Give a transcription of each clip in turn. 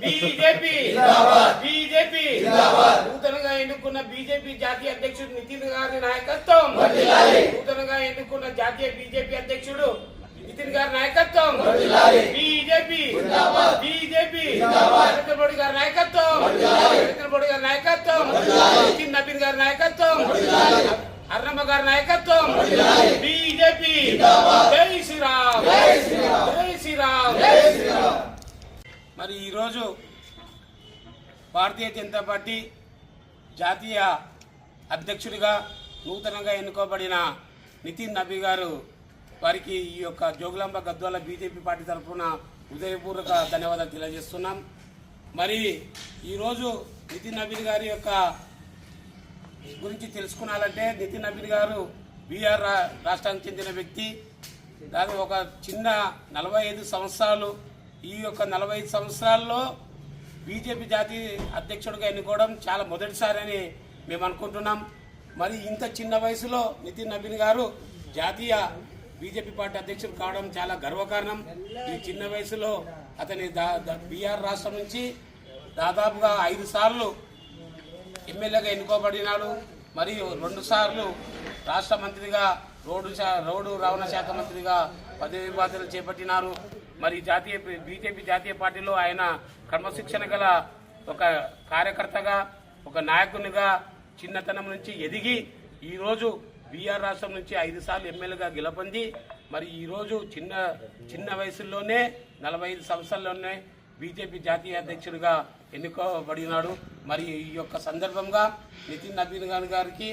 BJP. BJP. నూతనంగా ఎన్నుకున్న BJP జాతీయ అధ్యక్షుడు నితిన్ గారి నాయకత్వం. నూతనంగా ఎన్నుకున్న జాతీయ బీజేపీ అధ్యక్షుడు నితిన్ గారి నాయకత్వం. బీజేపీ. బీజేపీ. నరేంద్ర మోడీ గారి నాయకత్వం. నరేంద్ర మోడీ గారి నాయకత్వం. నితిన్ నబీన్ గారి నాయకత్వం. అర్ణమ్మ గారి నాయకత్వం. బీజేపీ. జై శ్రీరామ్. మరి ఈరోజు భారతీయ జనతా పార్టీ జాతీయ అధ్యక్షుడిగా నూతనంగా ఎన్నుకోబడిన నితిన్ నబీ గారు వారికి ఈ యొక్క జోగులాంబ గద్వాల బీజేపీ పార్టీ తరఫున హృదయపూర్వక ధన్యవాదాలు తెలియజేస్తున్నాం. మరి ఈరోజు నితిన్ నబీన్ గారి యొక్క గురించి తెలుసుకున్నాలంటే నితిన్ నబీన్ గారు బీఆర్ రాష్ట్రానికి చెందిన వ్యక్తి. దాని ఒక చిన్న నలభై ఐదు సంవత్సరాలు ఈ యొక్క నలభై ఐదు సంవత్సరాల్లో బీజేపీ జాతీయ అధ్యక్షుడిగా ఎన్నుకోవడం చాలా మొదటిసారి మేము అనుకుంటున్నాం. మరి ఇంత చిన్న వయసులో నితిన్ నవీన్ గారు జాతీయ బీజేపీ పార్టీ అధ్యక్షుడు కావడం చాలా గర్వకారణం. ఈ చిన్న వయసులో అతని దా దా- బీఆర్ రాష్ట్రం నుంచి దాదాపుగా ఐదు సార్లు ఎమ్మెల్యేగా ఎన్నుకోబడినాడు. మరియు రెండు సార్లు రాష్ట్ర మంత్రిగా రోడ్డు శా- రోడ్డు రవాణా శాఖ మంత్రిగా పదవి బాధ్యతలు చేపట్టినారు. మరి జాతీయ బీజేపీ జాతీయ పార్టీలో ఆయన క్రమశిక్షణ గల ఒక కార్యకర్తగా ఒక నాయకునిగా చిన్నతనం నుంచి ఎదిగి ఈరోజు బీఆర్ రాష్ట్రం నుంచి ఐదు సార్లు ఎమ్మెల్యేగా గెలపొంది. మరి ఈరోజు చిన్న చిన్న వయసులోనే నలభై ఐదు సంవత్సరాల్లోనే బీజేపీ జాతీయ అధ్యక్షుడిగా ఎన్నుకోబడినాడు. మరి ఈ యొక్క సందర్భంగా నితిన్ నబీన్ గారి గారికి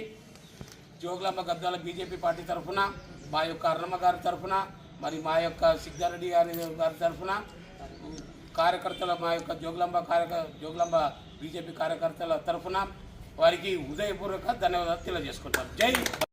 జోగులాంబ గద్వాల బీజేపీ పార్టీ తరఫున మా యొక్క అర్ణమ్మ గారి తరఫున మరి మా యొక్క సిద్ధారెడ్డి గారి గారి తరఫున కార్యకర్తల మా యొక్క జోగులాంబ కార్యక జోగులాంబ బీజేపీ కార్యకర్తల తరఫున వారికి హృదయపూర్వక ధన్యవాదాలు తెలియజేసుకుంటారు జై